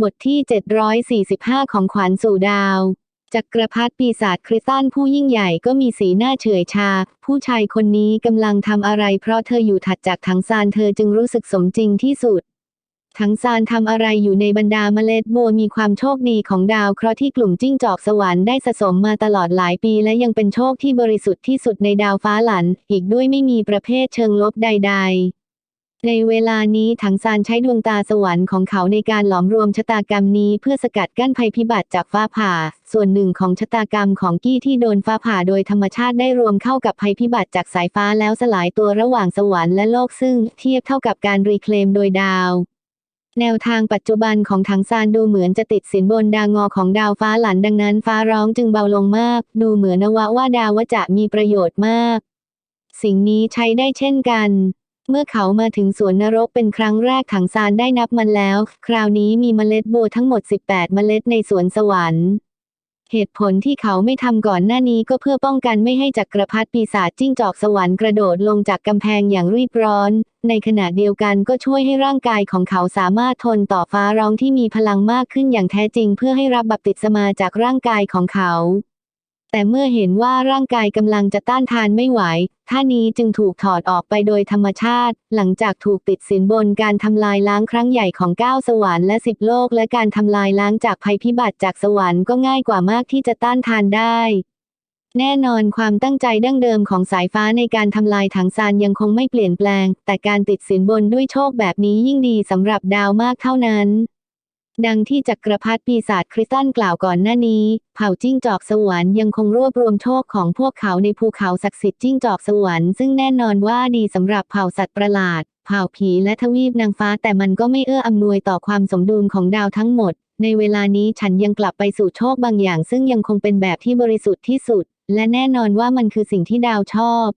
บทที่ 745 ของขวัญสู่ดาว จักรพรรดิปีศาจคริสตันผู้ยิ่งใหญ่ก็มีสีหน้าเฉื่อยชา ผู้ชายคนนี้กำลังทำอะไรเพราะเธออยู่ถัดจากถังซานเธอจึงรู้สึกสมจริงที่สุดถังซานทำอะไรอยู่ในบรรดาเมล็ดบัวมีความโชคดีของดาวเคราะห์ที่กลุ่มจิ้งจอกสวรรค์ได้สะสมมาตลอดหลายปีและยังเป็นโชคที่บริสุทธิ์ที่สุดในดาวฟ้าหลัน อีกด้วยไม่มีประเภทเชิงลบใด ๆ ในเวลานี้ถังซานใช้ดวงตาสวรรค์ของเขาในการหลอมรวมชะตากรรมนี้เพื่อสกัดกั้นภัยพิบัติจากฟ้าผ่า ส่วนหนึ่งของชะตากรรมของกี้ที่โดนฟ้าผ่าโดยธรรมชาติได้รวมเข้ากับภัยพิบัติจากสายฟ้าแล้วสลายตัวระหว่างสวรรค์และโลกซึ่งเทียบเท่ากับการรีเคลมโดยดาวแนวทางปัจจุบันของถังซานดูเหมือนจะติดสินบนดาวงอของดาวฟ้าหลันดังนั้นฟ้าร้องจึงเบาลงมาก ดูเหมือนนวะว่าดาววจะมีประโยชน์มาก สิ่งนี้ใช้ได้เช่นกัน เมื่อเขามาถึงสวนนรกเป็นครั้งแรกถังซานได้นับมันแล้ว คราวนี้มีเมล็ดบัวทั้งหมด 18 เมล็ดในสวนสวรรค์เหตุผลที่เขาไม่ทำก่อนหน้านี้ก็เพื่อป้องกันไม่ให้จักรพรรดิปีศาจจิ้งจอกสวรรค์กระโดดลงจากกำแพงอย่างรีบร้อน ในขณะเดียวกันก็ช่วยให้ร่างกายของเขาสามารถทนต่อฟ้าร้องที่มีพลังมากขึ้นอย่างแท้จริงเพื่อให้รับบัพติศมาจากร่างกายของเขา แต่เมื่อเห็นว่าร่างกายกำลังจะต้านทานไม่ไหว ท่านี้จึงถูกถอดออกไปโดยธรรมชาติ หลังจากถูกติดสินบนการทำลายล้างครั้งใหญ่ของเก้าสวรรค์และสิบโลก และการทำลายล้างจากภัยพิบัติจากสวรรค์ก็ง่ายกว่ามากที่จะต้านทานได้แน่นอนความตั้งใจดั้งเดิมของสายฟ้าในการทำลายถังซานยังคงไม่เปลี่ยนแปลง แต่การติดสินบนด้วยโชคแบบนี้ยิ่งดีสำหรับดาวมากเท่านั้น ดังที่จักรพรรดิปีศาจคริสตันกล่าวก่อนหน้านี้ เผ่าจิ้งจอกสวรรค์ยังคงรวบรวมโชคของพวกเขาในภูเขาศักดิ์สิทธิ์จิ้งจอกสวรรค์ซึ่งแน่นอนว่าดีสำหรับเผ่าสัตว์ประหลาด เผ่าผีและทวีปนางฟ้าแต่มันก็ไม่เอื้ออำนวยต่อความสมดุลของดาวทั้งหมด ในเวลานี้ฉันยังกลับไปสู่โชคบางอย่าง ซึ่งยังคงเป็นแบบที่บริสุทธิ์ที่สุด และแน่นอนว่ามันคือสิ่งที่ดาวชอบ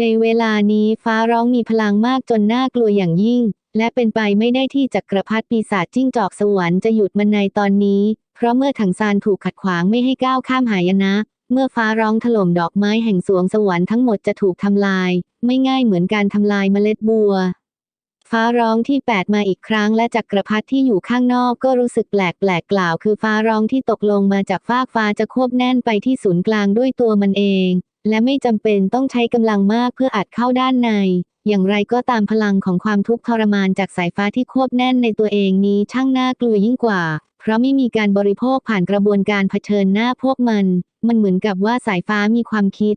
ในเวลานี้ฟ้าร้องมีพลังมากจนน่ากลัวอย่างยิ่ง และเป็นไปไม่ได้ที่จักรพรรดิปีศาจจิ้งจอกสวรรค์จะหยุดมันในตอนนี้ เพราะเมื่อถังซานถูกขัดขวางไม่ให้ก้าวข้ามหายนะ เมื่อฟ้าร้องถล่มดอกไม้แห่งสวงสวรรค์ทั้งหมดจะถูกทำลาย ไม่ง่ายเหมือนการทำลายเมล็ดบัว ฟ้าร้องที่8มาอีกครั้งและจักรพรรดิที่อยู่ข้างนอกก็รู้สึกแปลกแปลกกล่าว คือฟ้าร้องที่ตกลงมาจากฟากฟ้าจะควบแน่นไปที่ศูนย์กลางด้วยตัวมันเอง และไม่จำเป็นต้องใช้กำลังมากเพื่ออัดเข้าด้านใน อย่างไรก็ตามพลังของความทุกข์ทรมานจากสายฟ้าที่ควบแน่นในตัวเองนี้ช่างน่ากลัวยิ่งกว่า เพราะไม่มีการบริโภคผ่านกระบวนการเผชิญหน้าพวกมัน มันเหมือนกับว่าสายฟ้ามีความคิด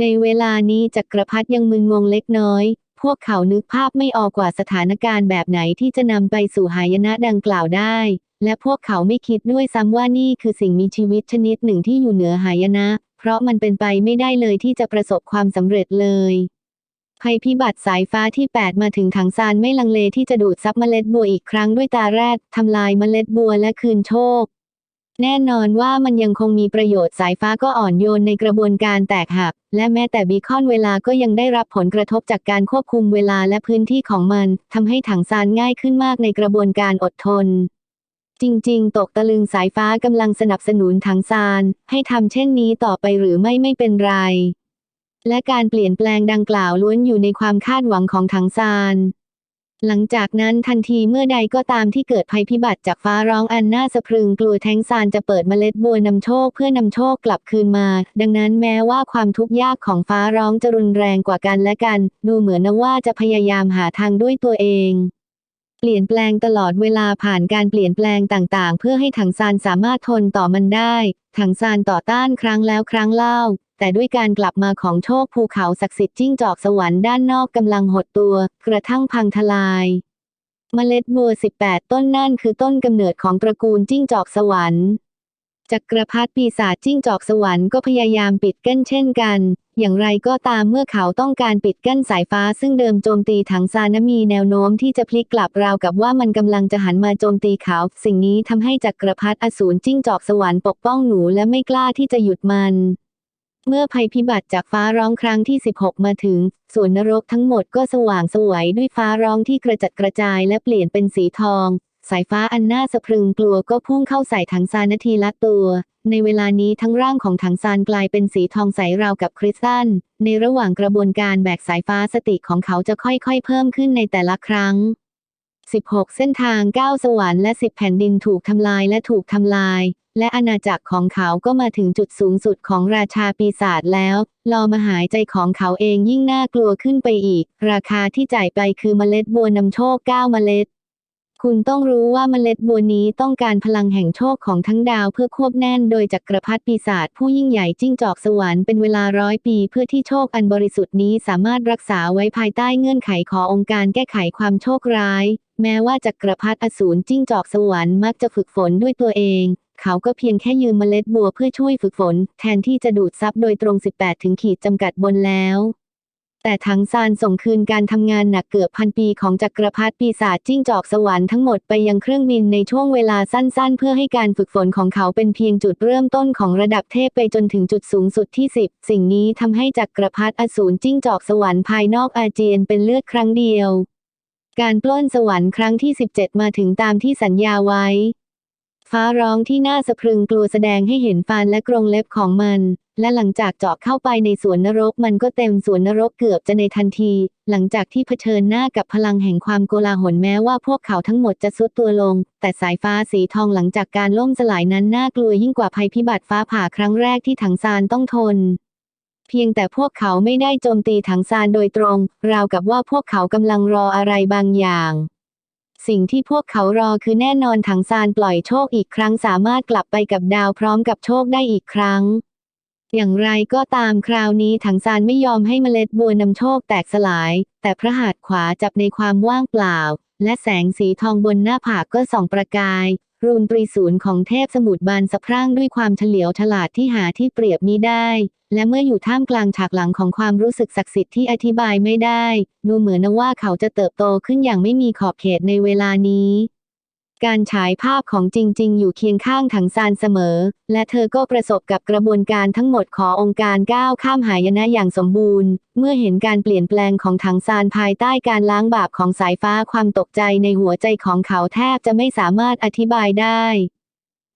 ในเวลานี้จักรพรรดิยังมึนงงเล็กน้อย พวกเขานึกภาพไม่ออกกว่าสถานการณ์แบบไหนที่จะนำไปสู่หายนะดังกล่าวได้ และพวกเขาไม่คิดด้วยซ้ำว่านี่คือสิ่งมีชีวิตชนิดหนึ่งที่อยู่เหนือหายนะ เพราะมันเป็นไปไม่ได้เลยที่จะประสบความสำเร็จเลยภัยพิบัติสายฟ้าที่ 8 มาถึงถังซานไม่ลังเลที่จะดูดซับเมล็ดบัวอีกครั้งด้วยตาแรกทำลายเมล็ดบัวและคืนโชค แน่นอนว่ามันยังคงมีประโยชน์สายฟ้าก็อ่อนโยนในกระบวนการแตกหัก และแม้แต่บีคอนเวลาก็ยังได้รับผลกระทบจากการควบคุมเวลาและพื้นที่ของมันทำให้ถังซานง่ายขึ้นมากในกระบวนการอดทน จริง ๆ ตกตะลึงสายฟ้ากำลังสนับสนุนถังซาน ให้ทำเช่นนี้ต่อไปหรือไม่ไม่เป็นไร และการเปลี่ยนแปลงดังกล่าวล้วนอยู่ในความคาดหวังของถังซานหลังจากนั้นทันทีเมื่อใดก็ตามที่เกิดภัยพิบัติจากฟ้าร้องอันน่าสะพรึงกลัวแทงซานจะเปิดเมล็ดบัวนำโชคเพื่อนำโชคกลับคืนมา ดังนั้นแม้ว่าความทุกข์ยากของฟ้าร้องจะรุนแรงกว่ากันและกัน ดูเหมือนว่าจะพยายามหาทางด้วยตัวเอง เปลี่ยนแปลงตลอดเวลาผ่านการเปลี่ยนแปลงต่างๆ เพื่อให้ถังซานสามารถทนต่อมันได้ ถังซานต่อต้านครั้งแล้วครั้งเล่า แต่ด้วยการกลับมาของโชคภูเขาศักดิ์สิทธิ์จิ้งจอกสวรรค์ด้านนอกกำลังหดตัว กระทั่งพังทลายเมล็ดบัว 18 ต้นนั่นคือต้นกำเนิดของตระกูลจิ้งจอกสวรรค์ จักรพรรดิปีศาจจิ้งจอกสวรรค์ก็พยายามปิดกั้นเช่นกัน อย่างไรก็ตามเมื่อเขาต้องการปิดกั้นสายฟ้าซึ่งเดิมโจมตีถังซานมีแนวโน้มที่จะพลิกกลับราวกับว่ามันกำลังจะหันมาโจมตีเขา สิ่งนี้ทำให้จักรพรรดิอสูรจิ้งจอกสวรรค์ปกป้องหนูและไม่กล้าที่จะหยุดมันเมื่อภัยพิบัติจากฟ้าร้องครั้งที่ 16 มาถึงส่วนนรกทั้งหมดก็สว่างสวยด้วยฟ้าร้องที่กระจัดกระจายและเปลี่ยนเป็นสีทอง สายฟ้าอันน่าสะพรึงกลัวก็พุ่งเข้าใส่ถังซานนาทีละตัว ในเวลานี้ทั้งร่างของถังซานกลายเป็นสีทองใสราวกับคริสตัล ในระหว่างกระบวนการแบกสายฟ้าสติของเขาจะค่อยๆ เพิ่มขึ้นในแต่ละครั้ง 16 เส้นทาง 9 สวรรค์และ 10 แผ่นดินถูกทำลายและถูกทำลาย และอาณาจักรของเขาก็มาถึงจุดสูงสุดของราชาปีศาจแล้วรอมาหายใจของเขาเองยิ่งน่ากลัวขึ้นไปอีก ราคาที่จ่ายไปคือเมล็ดบัวนำโชค 9 เมล็ด คุณต้องรู้ว่าเมล็ดบัวนี้ต้องการพลังแห่งโชคของทั้งดาวเพื่อควบแน่นโดยจักรพรรดิปีศาจผู้ยิ่งใหญ่จิ้งจอกสวรรค์เป็นเวลาร้อยปีเพื่อที่โชคอันบริสุทธิ์นี้สามารถรักษาไว้ภายใต้เงื่อนไขขององค์การแก้ไขความโชคร้าย แม้ว่าจักรพรรดิอสูรจิ้งจอกสวรรค์มักจะฝึกฝนด้วยตัวเอง เขาก็เพียงแค่ยืมเมล็ดบัวเพื่อช่วยฝึกฝน แทนที่จะดูดซับโดยตรง 18 ถึงขีดจำกัดบนแล้ว แต่ถังซานส่งคืนการทำงานหนักเกือบพันปีของจักรพรรดิปีศาจจิ้งจอกสวรรค์ทั้งหมดไปยังเครื่องบินในช่วงเวลาสั้นๆ เพื่อให้การฝึกฝนของเขาเป็นเพียงจุดเริ่มต้นของระดับเทพไปจนถึงจุดสูงสุดที่ 10 สิ่งนี้ทำให้จักรพรรดิอสูรจิ้งจอกสวรรค์ภายนอกอาเจียนเป็นเลือดครั้งเดียว การปล้นสวรรค์ครั้งที่ 17 มาถึงตามที่สัญญาไว้ ฟ้าร้องที่น่าสะพรึงกลัวแสดงให้เห็นฟันและกรงเล็บของมัน และหลังจากเจาะเข้าไปในสวนนรกมันก็เต็มสวนนรกเกือบจะในทันที หลังจากที่เผชิญหน้ากับพลังแห่งความโกลาหลแม้ว่าพวกเขาทั้งหมดจะซุดตัวลง แต่สายฟ้าสีทองหลังจากการล่มสลายนั้นน่ากลัวยิ่งกว่าภัยพิบัติฟ้าผ่าครั้งแรกที่ถังซานต้องทนเพียงแต่พวกเขาไม่ได้โจมตีถังซานโดยตรง ราวกับว่าพวกเขากำลังรออะไรบางอย่าง สิ่งที่พวกเขารอคือแน่นอนถังซานปล่อยโชคอีกครั้งสามารถกลับไปกับดาวพร้อมกับโชคได้อีกครั้ง อย่างไรก็ตามคราวนี้ถังซานไม่ยอมให้เมล็ดบัวนำโชคแตกสลาย แต่พระหัตถ์ขวาจับในความว่างเปล่า และแสงสีทองบนหน้าผากก็ส่องประกาย รูนตรีศูนย์ของเทพสมุทรบานสะพรั่งด้วยความเฉลียวฉลาดที่หาที่เปรียบมิได้ และเมื่ออยู่ท่ามกลางฉากหลังของความรู้สึกศักดิ์สิทธิ์ที่อธิบายไม่ได้ ดูเหมือนว่าเขาจะเติบโตขึ้นอย่างไม่มีขอบเขตในเวลานี้ การฉายภาพของจริง ๆ อยู่เคียงข้างถังซานเสมอ และเธอก็ประสบกับกระบวนการทั้งหมดขององค์การก้าวข้ามหายนะอย่างสมบูรณ์ เมื่อเห็นการเปลี่ยนแปลงของถังซานภายใต้การล้างบาปของสายฟ้าความตกใจในหัวใจของเขาแทบจะไม่สามารถอธิบายได้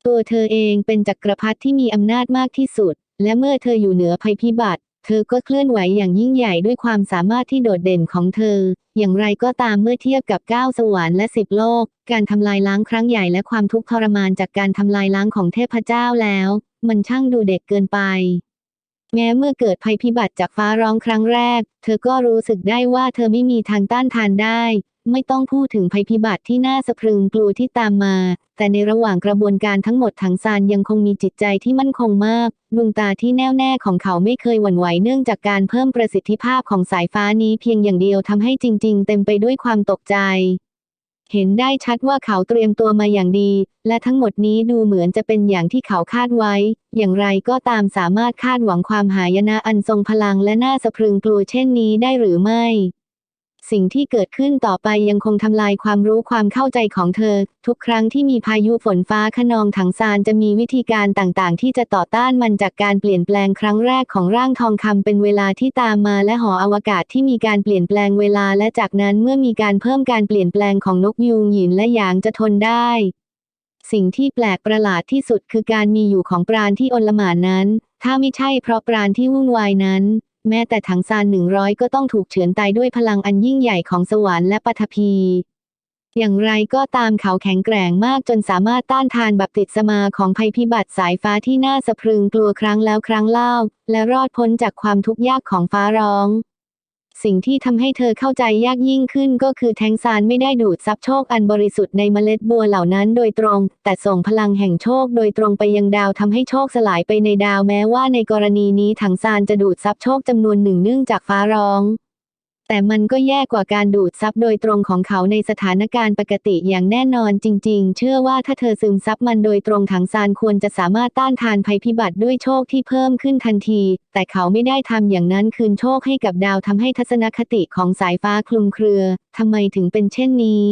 ตัวเธอเองเป็นจักรพรรดิที่มีอำนาจมากที่สุด และเมื่อเธออยู่เหนือภัยพิบัติ เธอก็เคลื่อนไหวอย่างยิ่งใหญ่ด้วยความสามารถที่โดดเด่นของเธอ อย่างไรก็ตามเมื่อเทียบกับ9สวรรค์และ10โลก การทำลายล้างครั้งใหญ่และความทุกข์ทรมานจากการทำลายล้างของเทพเจ้าแล้ว มันช่างดูเด็กเกินไป แม้เมื่อเกิดภัยพิบัติจากฟ้าร้องครั้งแรก เธอก็รู้สึกได้ว่าเธอไม่มีทางต้านทานได้ ไม่ต้องพูดถึงภัยพิบัติที่น่าสะพรึงกลัวที่ตามมา แต่ในระหว่างกระบวนการทั้งหมดถังซานยังคงมีจิตใจที่มั่นคงมาก ดวงตาที่แน่วแน่ของเขาไม่เคยหวั่นไหวเนื่องจากการเพิ่มประสิทธิภาพของสายฟ้านี้เพียงอย่างเดียวทำให้จริง ๆ เต็มไปด้วยความตกใจ เห็นได้ชัดว่าเขาเตรียมตัวมาอย่างดี และทั้งหมดนี้ดูเหมือนจะเป็นอย่างที่เขาคาดไว้ อย่างไรก็ตามสามารถคาดหวังความหายนะอันทรงพลังและน่าสะพรึงกลัวเช่นนี้ได้หรือไม่ สิ่งที่เกิดขึ้นต่อไปยังคงทำลายความรู้ความเข้าใจของเธอ ทุกครั้งที่มีพายุฝนฟ้าขนองถังซานจะมีวิธีการต่างๆ ที่จะต่อต้านมันจากการเปลี่ยนแปลงครั้งแรกของร่างทองคำเป็นเวลาที่ตามมาและหออวกาศที่มีการเปลี่ยนแปลงเวลาและจากนั้นเมื่อมีการเพิ่มการเปลี่ยนแปลงของนกยูงหยินและหยางจะทนได้สิ่งที่แปลกประหลาดที่สุดคือการมีอยู่ของปราณที่อลหมานนั้น ถ้าไม่ใช่เพราะปราณที่วุ่นวายนั้น แม้แต่ถังซานหนึ่งร้อยก็ต้องถูกเฉือนตายด้วยพลังอันยิ่งใหญ่ของสวรรค์และปฐพี อย่างไรก็ตามเขาแข็งแกร่งมากจนสามารถต้านทานแบบติดสมาของภัยพิบัติสายฟ้าที่น่าสะพรึงกลัวครั้งแล้วครั้งเล่า และรอดพ้นจากความทุกข์ยากของฟ้าร้อง สิ่งที่ทำให้เธอเข้าใจยากยิ่งขึ้นก็คือแทงซานไม่ได้ดูดซับโชคอันบริสุทธิ์ในเมล็ดบัวเหล่านั้นโดยตรง แต่ส่งพลังแห่งโชคโดยตรงไปยังดาวทำให้โชคสลายไปในดาวแม้ว่าในกรณีนี้ถังซานจะดูดซับโชคจำนวนหนึ่งเนื่องจากฟ้าร้อง แต่มันก็แย่กว่าการดูดซับโดยตรงของเขาในสถานการณ์ปกติอย่างแน่นอนจริง ๆ เชื่อว่าถ้าเธอซึมซับมันโดยตรงถังซานควรจะสามารถต้านทานภัยพิบัติด้วยโชคที่เพิ่มขึ้นทันที แต่เขาไม่ได้ทำอย่างนั้นคืนโชคให้กับดาวทำให้ทัศนคติของสายฟ้าคลุมเครือทำไมถึงเป็นเช่นนี้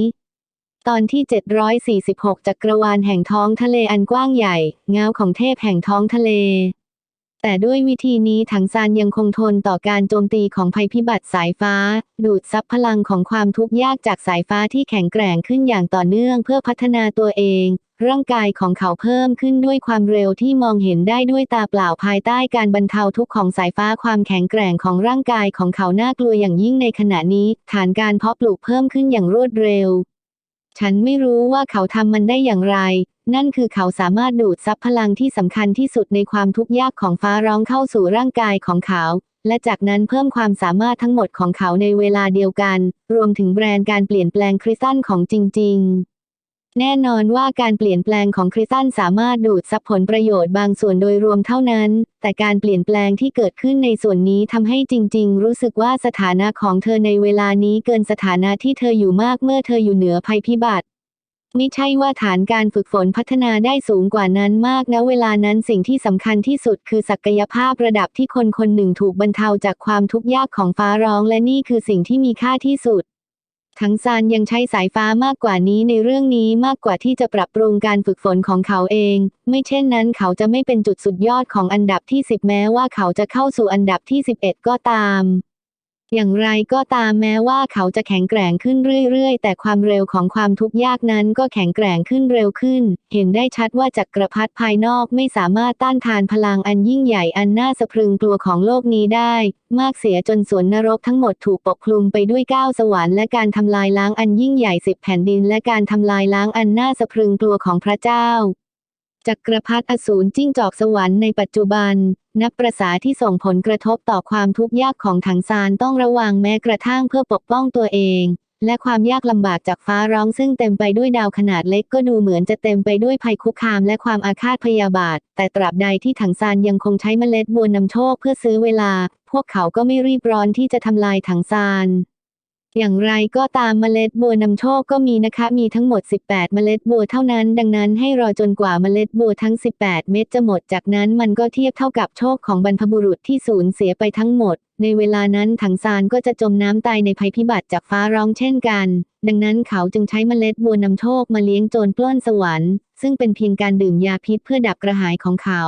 ตอนที่ 746 จักรวาลแห่งท้องทะเลอันกว้างใหญ่ เงาของเทพแห่งท้องทะเล แต่ด้วยวิธีนี้ถังซานยังคงทนต่อการโจมตีของภัยพิบัติสายฟ้า ดูดซับพลังของความทุกข์ยากจากสายฟ้าที่แข็งแกร่งขึ้นอย่างต่อเนื่องเพื่อพัฒนาตัวเอง ร่างกายของเขาเพิ่มขึ้นด้วยความเร็วที่มองเห็นได้ด้วยตาเปล่าภายใต้การบรรเทาทุกข์ของสายฟ้าความแข็งแกร่งของร่างกายของเขาน่ากลัวอย่างยิ่งในขณะนี้ ฐานการเพาะปลูกเพิ่มขึ้นอย่างรวดเร็ว ฉันไม่รู้ว่าเขาทำมันได้อย่างไร นั่นคือเขาสามารถดูดซับพลังที่สำคัญที่สุดในความทุกข์ยากของฟ้าร้องเข้าสู่ร่างกายของเขา และจากนั้นเพิ่มความสามารถทั้งหมดของเขาในเวลาเดียวกัน รวมถึงแบรนด์การเปลี่ยนแปลงคริสตัลของจริง ๆแน่นอนว่าการเปลี่ยนแปลงของคริสตัลสามารถดูดซับผลประโยชน์บางส่วนโดยรวมเท่านั้น แต่การเปลี่ยนแปลงที่เกิดขึ้นในส่วนนี้ทำให้จริง ๆ รู้สึกว่าสถานะของเธอในเวลานี้เกินสถานะที่เธออยู่มากเมื่อเธออยู่เหนือภัยพิบัติ ไม่ใช่ว่าฐานการฝึกฝนพัฒนาได้สูงกว่านั้นมากนะเวลานั้นสิ่งที่สำคัญที่สุดคือศักยภาพระดับที่คนคนหนึ่งถูกบรรเทาจากความทุกข์ยากของฟ้าร้อง และนี่คือสิ่งที่มีค่าที่สุดทั้งซานยังใช้สายฟ้ามากกว่านี้ในเรื่องนี้มากกว่าที่จะปรับปรุงการฝึกฝนของเขาเอง ไม่เช่นนั้นเขาจะไม่เป็นจุดสุดยอดของอันดับที่ 10 แม้ว่าเขาจะเข้าสู่อันดับที่ 11 ก็ตาม อย่างไรก็ตามแม้ว่าเขาจะแข็งแกร่งขึ้นเรื่อยๆ แต่ความเร็วของความทุกข์ยากนั้นก็แข็งแกร่งขึ้นเร็วขึ้น เห็นได้ชัดว่าจักรพรรดิภายนอกไม่สามารถต้านทานพลังอันยิ่งใหญ่อันน่าสะพรึงกลัวของโลกนี้ได้ มากเสียจนสวนนรกทั้งหมดถูกปกคลุมไปด้วยก้าวสวรรค์และการทำลายล้างอันยิ่งใหญ่สิบแผ่นดินและการทำลายล้างอันน่าสะพรึงกลัวของพระเจ้า จักรพรรดิอสูรจิ้งจอกสวรรค์ในปัจจุบัน นับประสาที่ส่งผลกระทบต่อความทุกข์ยากของถังซานต้องระวังแม้กระทั่งเพื่อปกป้องตัวเอง และความยากลำบากจากฟ้าร้องซึ่งเต็มไปด้วยดาวขนาดเล็กก็ดูเหมือนจะเต็มไปด้วยภัยคุกคามและความอาฆาตพยาบาท แต่ตราบใดที่ถังซานยังคงใช้เมล็ดบัวนำโชคเพื่อซื้อเวลา พวกเขาก็ไม่รีบร้อนที่จะทำลายถังซาน อย่างไรก็ตามเมล็ดบัวนำโชคก็มีนะคะ มีทั้งหมด 18 เมล็ดบัวเท่านั้น ดังนั้นให้รอจนกว่าเมล็ดบัวทั้ง 18 เม็ดจะหมด จากนั้นมันก็เทียบเท่ากับโชคของบรรพบุรุษที่สูญเสียไปทั้งหมด ในเวลานั้นถังซานก็จะจมน้ำตายในภัยพิบัติจากฟ้าร้องเช่นกัน ดังนั้นเขาจึงใช้เมล็ดบัวนำโชคมาเลี้ยงโจรปล้นสวรรค์ ซึ่งเป็นเพียงการดื่มยาพิษเพื่อดับกระหายของเขา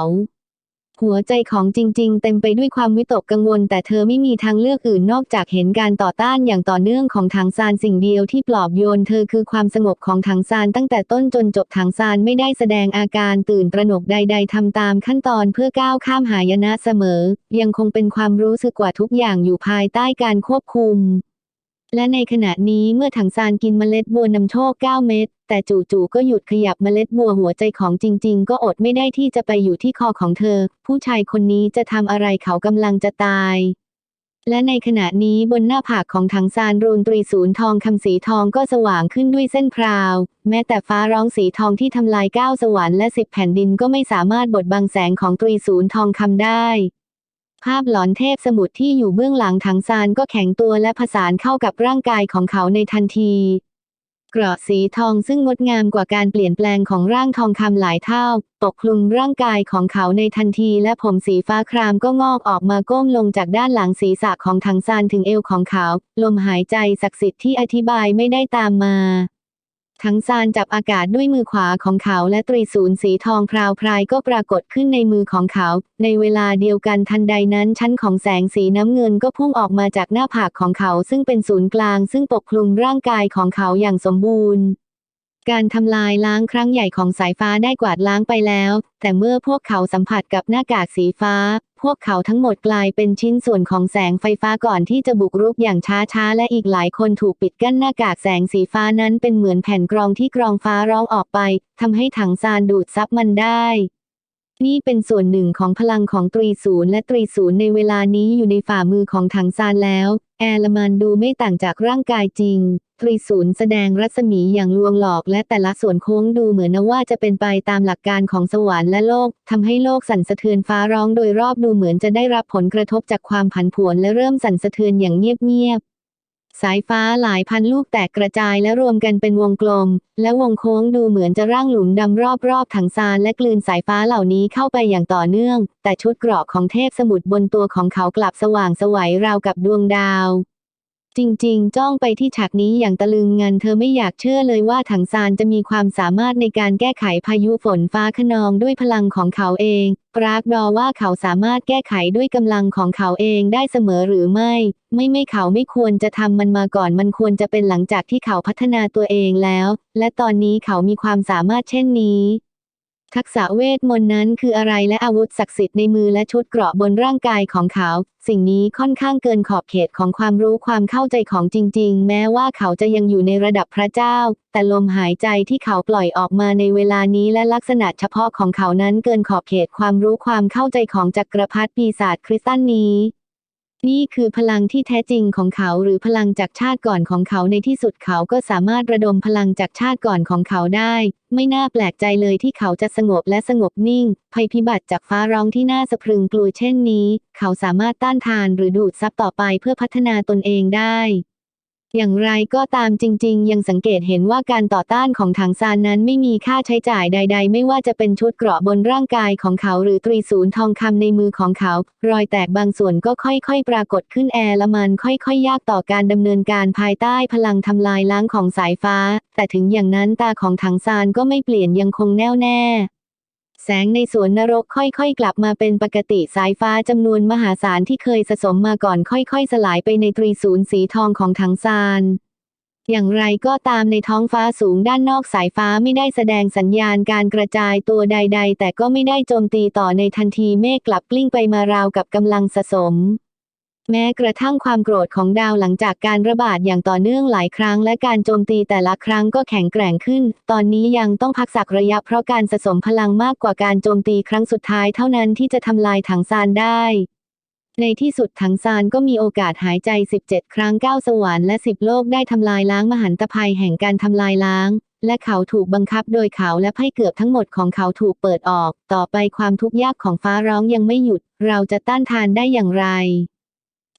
หัวใจของจริง ๆ เต็มไปด้วยความวิตกกังวล แต่เธอไม่มีทางเลือกอื่นนอกจากเห็นการต่อต้านอย่างต่อเนื่องของถังซานสิ่งเดียวที่ปลอบโยนเธอคือความสงบของถังซานตั้งแต่ต้นจนจบถังซานไม่ได้แสดงอาการตื่นตระหนกใด ๆทำตามขั้นตอนเพื่อก้าวข้ามหายนะเสมอ ยังคงเป็นความรู้สึกว่าทุกอย่างอยู่ภายใต้การควบคุม และในขณะนี้เมื่อถังซานกินเมล็ดบัวนำโชค 9 เม็ด แต่จู่ๆก็หยุดขยับเมล็ดบัวหัวใจของจริง ๆ ก็อดไม่ได้ที่จะไปอยู่ที่คอของเธอ ผู้ชายคนนี้จะทำอะไรเขากำลังจะตาย และในขณะนี้บนหน้าผากของถังซานรูนตรีศูนย์ทองคำสีทองก็สว่างขึ้นด้วยเส้นพราว แม้แต่ฟ้าร้องสีทองที่ทำลายเก้าสวรรค์และสิบแผ่นดินก็ไม่สามารถบดบังแสงของตรีศูนย์ทองคำได้ ภาพหลอนเทพสมุทรที่อยู่เบื้องหลังถังซานก็แข็งตัวและผสานเข้ากับร่างกายของเขาในทันทีเกราะสีทองซึ่งงดงามกว่าการเปลี่ยนแปลงของร่างทองคำหลายเท่า ปกคลุมร่างกายของเขาในทันทีและผมสีฟ้าครามก็งอกออกมาก้มลงจากด้านหลังศีรษะของถังซานถึงเอวของเขา ลมหายใจศักดิ์สิทธิ์ที่อธิบายไม่ได้ตามมา ทั้งซานจับอากาศด้วยมือขวาของเขาและตรีศูนย์สีทองพราวพรายก็ปรากฏขึ้นในมือของเขา ในเวลาเดียวกันทันใดนั้นชั้นของแสงสีน้ำเงินก็พุ่งออกมาจากหน้าผากของเขาซึ่งเป็นศูนย์กลาง ซึ่งปกคลุมร่างกายของเขาอย่างสมบูรณ์ การทำลายล้างครั้งใหญ่ของสายฟ้าได้กวาดล้างไปแล้ว แต่เมื่อพวกเขาสัมผัสกับหน้ากากสีฟ้า พวกเขาทั้งหมดกลายเป็นชิ้นส่วนของแสงไฟฟ้าก่อนที่จะบุกรุกอย่างช้าๆ และอีกหลายคนถูกปิดกั้นหน้ากากแสงสีฟ้านั้นเป็นเหมือนแผ่นกรองที่กรองฟ้าร้องออกไปทำให้ถังซานดูดซับมันได้ นี่เป็นส่วนหนึ่งของพลังของตรีศูนย์และตรีศูนย์ในเวลานี้อยู่ในฝ่ามือของถังซานแล้ว แอลมันดูไม่ต่างจากร่างกายจริง ตรีศูนย์แสดงรัศมีอย่างลวงหลอกและแต่ละส่วนโค้งดูเหมือนนว่าจะเป็นไปตามหลักการของสวรรค์และโลกทำให้โลกสั่นสะเทือนฟ้าร้องโดยรอบดูเหมือนจะได้รับผลกระทบจากความผันผวนและเริ่มสั่นสะเทือนอย่างเงียบๆ สายฟ้าหลายพันลูกแตกกระจายและรวมกันเป็นวงกลม และวงโค้งดูเหมือนจะร่างหลุมดำรอบๆถังซานและกลืนสายฟ้าเหล่านี้เข้าไปอย่างต่อเนื่อง แต่ชุดเกราะของเทพสมุทรบนตัวของเขากลับสว่างสวัยราวกับดวงดาว จริง ๆ จ้องไปที่ฉากนี้อย่างตะลึงงันเธอไม่อยากเชื่อเลยว่าถังซานจะมีความสามารถในการแก้ไขพายุฝนฟ้าขนองด้วยพลังของเขาเอง ปรากดอว่าเขาสามารถแก้ไขด้วยกำลังของเขาเองได้เสมอหรือไม่ ไม่ไม่เขาไม่ควรจะทำมันมาก่อนมันควรจะเป็นหลังจากที่เขาพัฒนาตัวเองแล้ว และตอนนี้เขามีความสามารถเช่นนี้ ทักษะเวทมนต์นั้นคืออะไรและอาวุธศักดิ์สิทธิ์ในมือและชุดเกราะบนร่างกายของเขา สิ่งนี้ค่อนข้างเกินขอบเขตของความรู้ความเข้าใจของจริง ๆ แม้ว่าเขาจะยังอยู่ในระดับพระเจ้า แต่ลมหายใจที่เขาปล่อยออกมาในเวลานี้และลักษณะเฉพาะของเขานั้นเกินขอบเขตความรู้ความเข้าใจของจักรพรรดิปีศาจคริสตันนี้ นี่คือพลังที่แท้จริงของเขาหรือพลังจากชาติก่อนของเขาในที่สุดเขาก็สามารถระดมพลังจากชาติก่อนของเขาได้ ไม่น่าแปลกใจเลยที่เขาจะสงบและสงบนิ่ง ภัยพิบัติจากฟ้าร้องที่น่าสะพรึงกลัวเช่นนี้ เขาสามารถต้านทานหรือดูดซับต่อไปเพื่อพัฒนาตนเองได้ อย่างไรก็ตามจริง ๆ ยังสังเกตเห็นว่าการต่อต้านของถังซานนั้นไม่มีค่าใช้จ่ายใด ๆ ไม่ว่าจะเป็นชุดเกราะบนร่างกายของเขาหรือตรีศูนย์ทองคำในมือของเขา รอยแตกบางส่วนก็ค่อยๆ ปรากฏขึ้นแอร์ละมันค่อยๆ ยากต่อการดำเนินการภายใต้พลังทำลายล้างของสายฟ้า แต่ถึงอย่างนั้นตาของถังซานก็ไม่เปลี่ยนยังคงแน่วแน่ แสงในสวนนรกค่อยๆ กลับมาเป็นปกติสายฟ้าจำนวนมหาศาลที่เคยสะสมมาก่อนค่อยๆ สลายไปในตรีศูนย์สีทองของถังซานอย่างไรก็ตามในท้องฟ้าสูงด้านนอกสายฟ้าไม่ได้แสดงสัญญาณการกระจายตัวใด ๆ แต่ก็ไม่ได้โจมตีต่อในทันทีเมฆกลับกลิ้งไปมาราวกับกำลังสะสม แม้กระทั่งความโกรธของดาวหลังจากการระบาดอย่างต่อเนื่องหลายครั้ง และการโจมตีแต่ละครั้งก็แข็งแกร่งขึ้น ตอนนี้ยังต้องพักสักระยะเพราะการสะสมพลังมากกว่าการโจมตีครั้งสุดท้ายเท่านั้นที่จะทำลายถังซานได้ ในที่สุดถังซานก็มีโอกาสหายใจ 17 ครั้ง 9 สวรรค์และ 10 โลกได้ทำลายล้างมหันตภัยแห่งการทำลายล้างและเขาถูกบังคับโดยเขาและไพ่เกือบทั้งหมดของเขาถูกเปิดออก ต่อไปความทุกข์ยากของฟ้าร้องยังไม่หยุด เราจะต้านทานได้อย่างไร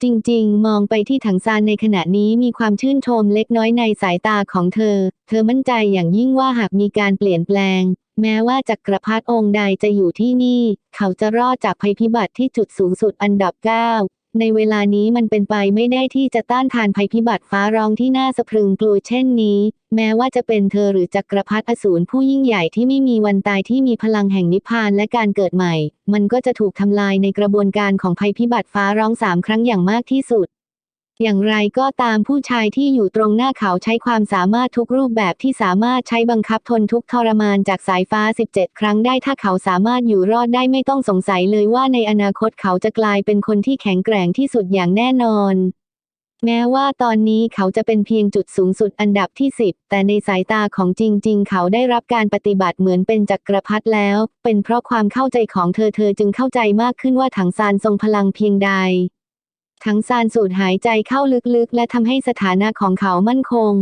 จริงๆ มองไปที่ถังซานในขณะนี้มีความชื่นชมเล็กน้อยในสายตาของเธอ เธอมั่นใจอย่างยิ่งว่าหากมีการเปลี่ยนแปลง แม้ว่าจักรพรรดิองค์ใดจะอยู่ที่นี่ เขาจะรอดจากภัยพิบัติที่จุดสูงสุดอันดับ 9 ในเวลานี้มันเป็นไปไม่ได้ที่จะต้านทานภัยพิบัติฟ้าร้องที่น่าสะพรึงกลัวเช่นนี้ แม้ว่าจะเป็นเธอหรือจักรพรรดิอสูรผู้ยิ่งใหญ่ที่ไม่มีวันตายที่มีพลังแห่งนิพพานและการเกิดใหม่ มันก็จะถูกทำลายในกระบวนการของภัยพิบัติฟ้าร้องสามครั้งอย่างมากที่สุด อย่างไรก็ตามผู้ชายที่อยู่ตรงหน้าเขาใช้ความสามารถทุกรูปแบบที่สามารถใช้บังคับทนทุกทรมานจากสายฟ้า 17 ครั้งได้ถ้าเขาสามารถอยู่รอดได้ไม่ต้องสงสัยเลยว่าในอนาคตเขาจะกลายเป็นคนที่แข็งแกร่งที่สุดอย่างแน่นอน แม้ว่าตอนนี้เขาจะเป็นเพียงจุดสูงสุดอันดับที่ 10 แต่ในสายตาของจริง ๆ เขาได้รับการปฏิบัติเหมือนเป็นจักรพรรดิแล้ว เป็นเพราะความเข้าใจของเธอเธอจึงเข้าใจมากขึ้นว่าถังซานทรงพลังเพียงใด ทั้งซานสูดหายใจเข้าลึกๆ และทำให้สถานะของเขามั่นคง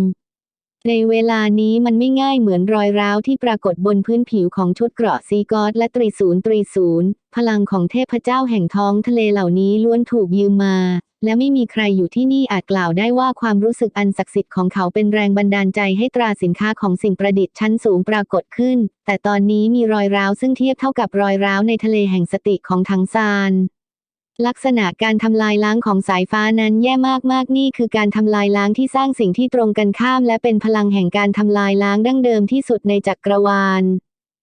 ในเวลานี้มันไม่ง่ายเหมือนรอยร้าวที่ปรากฏบนพื้นผิวของชุดเกราะซีกอสและตรีศูนย์ตรีศูนย์พลังของเทพเจ้าแห่งท้องทะเลเหล่านี้ล้วนถูกยืมมา และไม่มีใครอยู่ที่นี่อาจกล่าวได้ว่าความรู้สึกอันศักดิ์สิทธิ์ของเขาเป็นแรงบันดาลใจให้ตราสินค้าของสิ่งประดิษฐ์ชั้นสูงปรากฏขึ้น แต่ตอนนี้มีรอยร้าวซึ่งเทียบเท่ากับรอยร้าวในทะเลแห่งสติของทังซาน ลักษณะการทำลายล้างของสายฟ้านั้นแย่มากๆนี่คือการทำลายล้างที่สร้างสิ่งที่ตรงกันข้าม และเป็นพลังแห่งการทำลายล้างดั้งเดิมที่สุดในจักรวาล